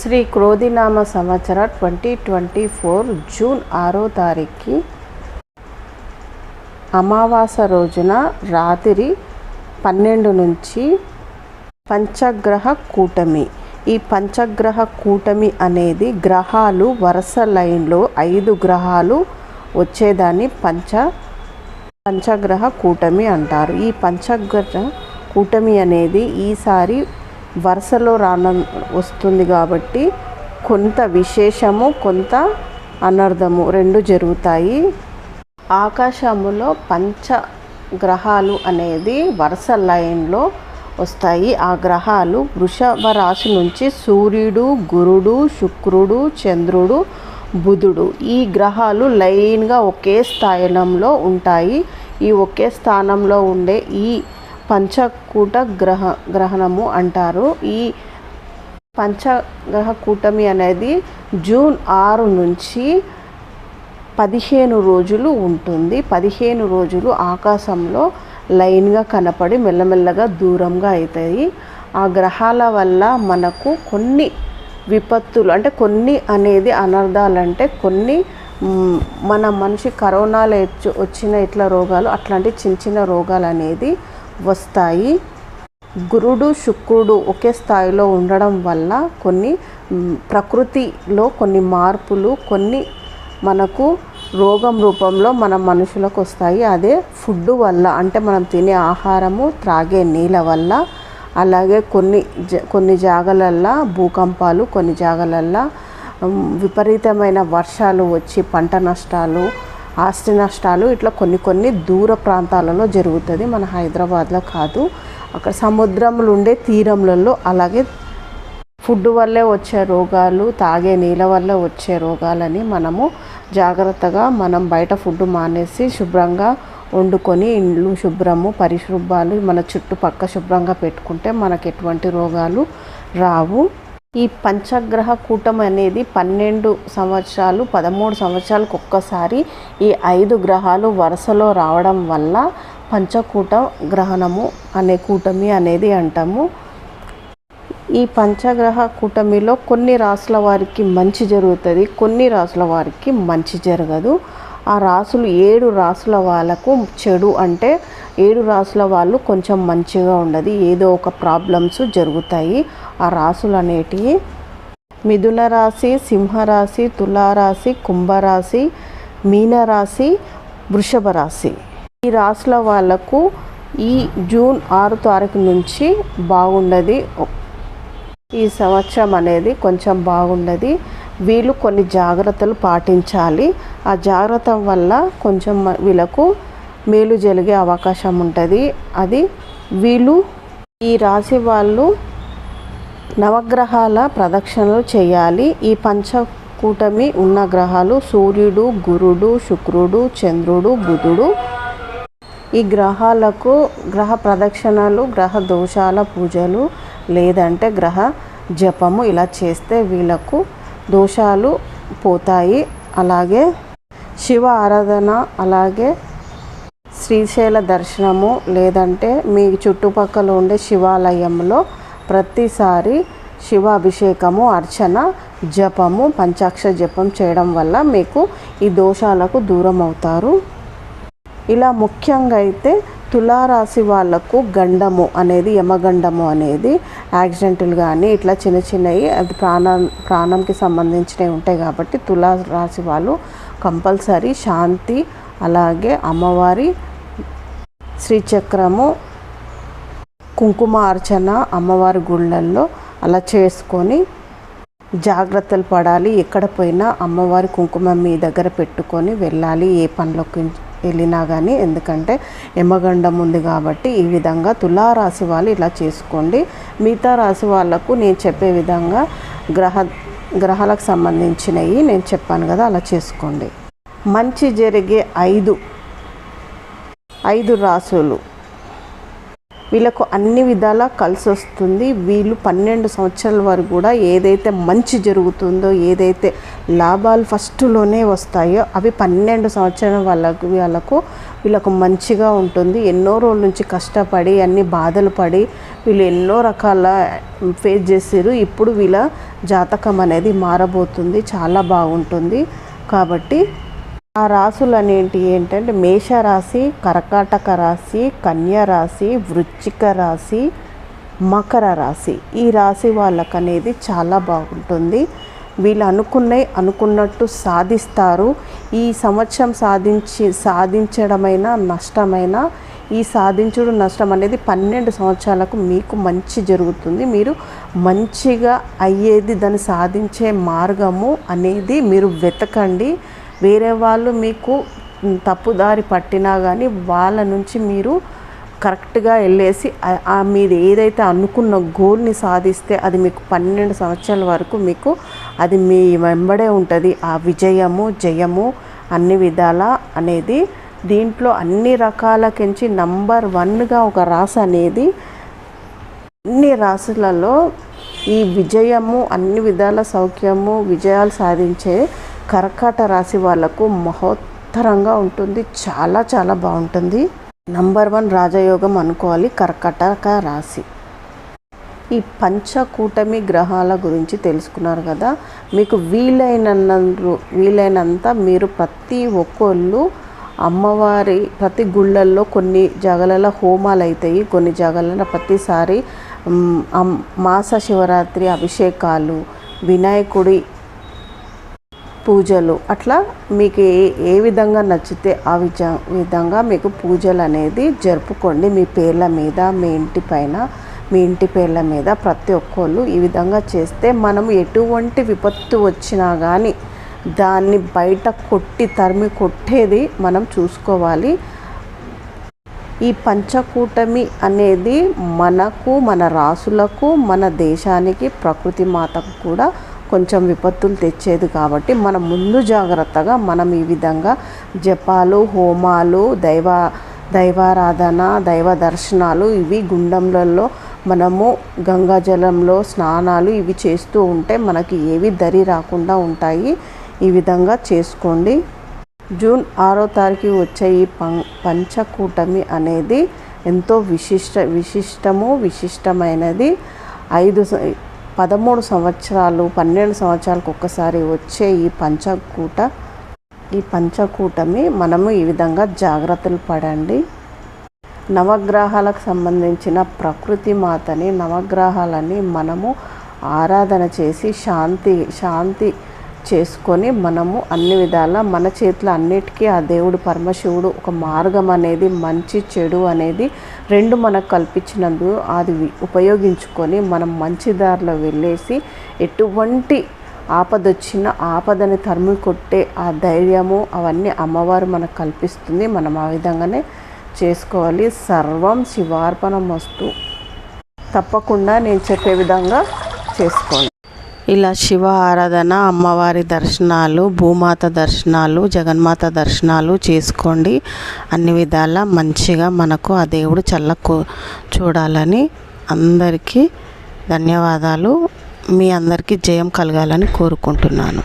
శ్రీ క్రోధినామ సంవత్సర twenty twenty four June ఆరో తారీఖుకి అమావాస రోజున రాత్రి పన్నెండు నుంచి పంచగ్రహ కూటమి. ఈ పంచగ్రహ కూటమి అనేది గ్రహాలు వరుస లైన్లో ఐదు గ్రహాలు వచ్చేదాన్ని పంచ పంచగ్రహ కూటమి అంటారు. ఈ పంచగ్రహ కూటమి అనేది ఈసారి వరుసలో రాన వస్తుంది కాబట్టి కొంత విశేషము కొంత అనర్థము రెండు జరుగుతాయి. ఆకాశములో పంచ గ్రహాలు అనేది వరుస లైన్లో వస్తాయి. ఆ గ్రహాలు వృషభ రాశి నుంచి సూర్యుడు గురుడు శుక్రుడు చంద్రుడు బుధుడు ఈ గ్రహాలు లైన్గా ఒకే స్థానంలో ఉంటాయి. ఈ ఒకే స్థానంలో ఉండే ఈ పంచకూట గ్రహ గ్రహణము అంటారు. ఈ పంచగ్రహ కూటమి అనేది జూన్ ఆరు నుంచి పదిహేను రోజులు ఉంటుంది. పదిహేను రోజులు ఆకాశంలో లైన్గా కనపడి మెల్లమెల్లగా దూరంగా అవుతాయి. ఆ గ్రహాల వల్ల మనకు కొన్ని విపత్తులు అంటే కొన్ని అనేది అనర్థాలంటే కొన్ని మన మనిషి కరోనాలో వచ్చిన ఇట్లా రోగాలు అట్లాంటి చిన్న చిన్న రోగాలు అనేది వస్తాయి. గురుడు శుక్రుడు ఒకే స్థాయిలో ఉండడం వల్ల కొన్ని ప్రకృతిలో కొన్ని మార్పులు కొన్ని మనకు రోగం రూపంలో మన మనుషులకు వస్తాయి. అదే ఫుడ్ వల్ల అంటే మనం తినే ఆహారము త్రాగే నీళ్ళ వల్ల అలాగే కొన్ని జ కొన్ని జాగలల్లో భూకంపాలు కొన్ని జాగలల్లో విపరీతమైన వర్షాలు వచ్చి పంట నష్టాలు ఆస్తి నష్టాలు ఇట్లా కొన్ని కొన్ని దూర ప్రాంతాలలో జరుగుతుంది. మన హైదరాబాద్లో కాదు. అక్కడ సముద్రంలో ఉండే తీరంలలో అలాగే ఫుడ్ వల్లే వచ్చే రోగాలు తాగే నీళ్ళ వల్ల వచ్చే రోగాలని మనము జాగ్రత్తగా మనం బయట ఫుడ్ మానేసి శుభ్రంగా వండుకొని ఇండ్లు శుభ్రము పరిశుభ్రాలు మన చుట్టుపక్క శుభ్రంగా పెట్టుకుంటే మనకు ఎటువంటి రోగాలు రావు. ఈ పంచగ్రహ కూటమి అనేది పన్నెండు సంవత్సరాలు పదమూడు సంవత్సరాలకు ఒక్కసారి ఈ ఐదు గ్రహాలు వరుసలో రావడం వల్ల పంచకూట గ్రహణము అనే కూటమి అనేది అంటాము. ఈ పంచగ్రహ కూటమిలో కొన్ని రాసుల వారికి మంచి జరుగుతుంది కొన్ని రాసుల వారికి మంచి జరగదు. ఆ రాసులు ఏడు రాసుల వాళ్ళకు చెడు అంటే ఏడు రాసుల వాళ్ళు కొంచెం మంచిగా ఉండదు. ఏదో ఒక ప్రాబ్లమ్స్ జరుగుతాయి. ఆ రాసులు అనేటివి మిథున రాశి సింహరాశి తులారాశి కుంభరాశి మీనరాశి వృషభ రాశి. ఈ రాశుల వాళ్ళకు ఈ జూన్ ఆరు తారీఖు నుంచి బాగుండదు. ఈ సంవత్సరం అనేది కొంచెం బాగుండదు. వీళ్ళు కొన్ని జాగ్రత్తలు పాటించాలి. ఆ జాగ్రత్త వల్ల కొంచెం వీళ్ళకు మేలు జరిగే అవకాశం ఉంటుంది. అది వీళ్ళు ఈ రాశి వాళ్ళు నవగ్రహాల ప్రదక్షిణలు చేయాలి. ఈ పంచకూటమి ఉన్న గ్రహాలు సూర్యుడు గురుడు శుక్రుడు చంద్రుడు బుధుడు. ఈ గ్రహాలకు గ్రహ ప్రదక్షిణలు గ్రహ దోషాల పూజలు లేదంటే గ్రహ జపము ఇలా చేస్తే వీళ్ళకు దోషాలు పోతాయి. అలాగే శివ ఆరాధన అలాగే శ్రీశైల దర్శనము లేదంటే మీ చుట్టుపక్కల ఉండే శివాలయంలో ప్రతిసారి శివాభిషేకము అర్చన జపము పంచాక్ష జపం చేయడం వల్ల మీకు ఈ దోషాలకు దూరం అవుతారు ఇలా ముఖ్యంగా అయితే తులారాశి వాళ్ళకు గండము అనేది యమగండము అనేది యాక్సిడెంట్లు కానీ ఇట్లా చిన్న చిన్నవి అది ప్రాణం ప్రాణంకి సంబంధించినవి ఉంటాయి కాబట్టి తులారాశి వాళ్ళు కంపల్సరీ శాంతి అలాగే అమ్మవారి శ్రీచక్రము కుంకుమ అర్చన అమ్మవారి గుళ్ళల్లో అలా చేసుకొని జాగ్రత్తలు పడాలి. ఎక్కడ పోయినా అమ్మవారి కుంకుమ మీ దగ్గర పెట్టుకొని వెళ్ళాలి. ఏ పనిలోకి వెళ్ళినా కానీ ఎందుకంటే ఎమ్మగండం ఉంది కాబట్టి ఈ విధంగా తులారాశి వాళ్ళు ఇలా చేసుకోండి. మిగతా రాశి వాళ్ళకు నేను చెప్పే విధంగా గ్రహ గ్రహాలకు సంబంధించినవి నేను చెప్పాను కదా అలా చేసుకోండి. మంచి జరిగే ఐదు ఐదు రాసులు వీళ్ళకు అన్ని విధాలా కలిసి వస్తుంది. వీళ్ళు పన్నెండు సంవత్సరాల వరకు కూడా ఏదైతే మంచి జరుగుతుందో ఏదైతే లాభాలు ఫస్ట్లోనే వస్తాయో అవి పన్నెండు సంవత్సరాల వాళ్ళకు వీళ్ళకు వీళ్ళకు మంచిగా ఉంటుంది. ఎన్నో రోజుల నుంచి కష్టపడి అన్ని బాధలు పడి వీళ్ళు ఎన్నో రకాల ఫేస్ చేసారు ఇప్పుడు వీళ్ళ జాతకం అనేది మారబోతుంది. చాలా బాగుంటుంది. కాబట్టి ఆ రాసులు అనేటి ఏంటంటే మేషరాశి కర్కాటక రాశి కన్య రాశి వృచ్చిక రాశి మకర రాశి. ఈ రాశి వాళ్ళకు అనేది చాలా బాగుంటుంది. వీళ్ళు అనుకున్నవి అనుకున్నట్టు సాధిస్తారు. ఈ సంవత్సరం సాధించి సాధించడమైన నష్టమైన ఈ సాధించుడు నష్టం అనేది పన్నెండు సంవత్సరాలకు మీకు మంచి జరుగుతుంది. మీరు మంచిగా అయ్యేది దాన్ని సాధించే మార్గము అనేది మీరు వెతకండి. వేరే వాళ్ళు మీకు తప్పుదారి పట్టినా కానీ వాళ్ళ నుంచి మీరు కరెక్ట్గా వెళ్ళేసి మీరు ఏదైతే అనుకున్న గోల్ని సాధిస్తే అది మీకు పన్నెండు సంవత్సరాల వరకు మీకు అది మీ వెంబడే ఉంటుంది. ఆ విజయము జయము అన్ని విధాల అనేది దీంట్లో అన్ని రకాలకించి నంబర్ వన్గా ఒక రాశి అనేది అన్ని రాశులలో ఈ విజయము అన్ని విధాల సౌఖ్యము విజయాలు సాధించే కర్కాట రాశి వాళ్ళకు మహోత్తరంగా ఉంటుంది. చాలా చాలా బాగుంటుంది. నంబర్ వన్ రాజయోగం అనుకోవాలి. కర్కటక రాశి. ఈ పంచకూటమి గ్రహాల గురించి తెలుసుకున్నారు కదా. మీకు వీలైన వీలైనంత మీరు ప్రతి ఒక్కళ్ళు అమ్మవారి ప్రతి గుళ్ళల్లో కొన్ని జగలలో హోమాలు అవుతాయి కొన్ని జగలలో ప్రతిసారి మాస శివరాత్రి అభిషేకాలు వినాయకుడి పూజలు. అట్లా మీకు ఏ ఏ విధంగా నచ్చితే ఆ విజ విధంగా మీకు పూజలు అనేది జరుపుకోండి. మీ పేర్ల మీద మీ ఇంటి పైన మీ ఇంటి పేర్ల మీద ప్రతి ఒక్కళ్ళు ఈ విధంగా చేస్తే మనం ఎటువంటి విపత్తు వచ్చినా కానీ దాన్ని బయట కొట్టి తరిమి కొట్టేది మనం చూసుకోవాలి. ఈ పంచకూటమి అనేది మనకు మన రాసులకు మన దేశానికి ప్రకృతి మాతకు కూడా కొంచెం విపత్తులు తెచ్చేది కాబట్టి మనం ముందు జాగ్రత్తగా మనం ఈ విధంగా జపాలు హోమాలు దైవ దైవారాధన దైవ దర్శనాలు ఇవి గుండంలలో మనము గంగాజలంలో స్నానాలు ఇవి చేస్తూ ఉంటే మనకి ఏవి దరి రాకుండా ఉంటాయి. ఈ విధంగా చేసుకోండి. జూన్ ఆరో తారీఖు వచ్చే ఈ పం పంచకూటమి అనేది ఎంతో విశిష్ట విశిష్టము విశిష్టమైనది. ఐదు పదమూడు సంవత్సరాలు పన్నెండు సంవత్సరాలకు ఒక్కసారి వచ్చే ఈ పంచకూట ఈ పంచకూటమి మనము ఈ విధంగా జాగ్రత్తలు పడండి. నవగ్రహాలకు సంబంధించిన ప్రకృతి మాతని నవగ్రహాలని మనము ఆరాధన చేసి శాంతి శాంతి చేసుకొని మనము అన్ని విధాల మన చేతిలో అన్నిటికీ ఆ దేవుడు పరమశివుడు ఒక మార్గం అనేది మంచి చెడు అనేది రెండు మనకు కల్పించినందు అది ఉపయోగించుకొని మనం మంచి దారిలో వెళ్ళేసి ఎటువంటి ఆపదొచ్చిన ఆపదని తరిమి కొట్టే ఆ ధైర్యము అవన్నీ అమ్మవారు మనకు కల్పిస్తుంది. మనం ఆ విధంగానే చేసుకోవాలి. సర్వం శివార్పణం వస్తు తప్పకుండా నేను చెప్పే విధంగా చేసుకోండి ఇలా శివ ఆరాధన అమ్మవారి దర్శనాలు భూమాత దర్శనాలు జగన్మాత దర్శనాలు చేసుకోండి. అన్ని విధాల మంచిగా మనకు ఆ దేవుడు చల్లకు చూడాలని అందరికీ ధన్యవాదాలు. మీ అందరికీ జయం కలగాలని కోరుకుంటున్నాను.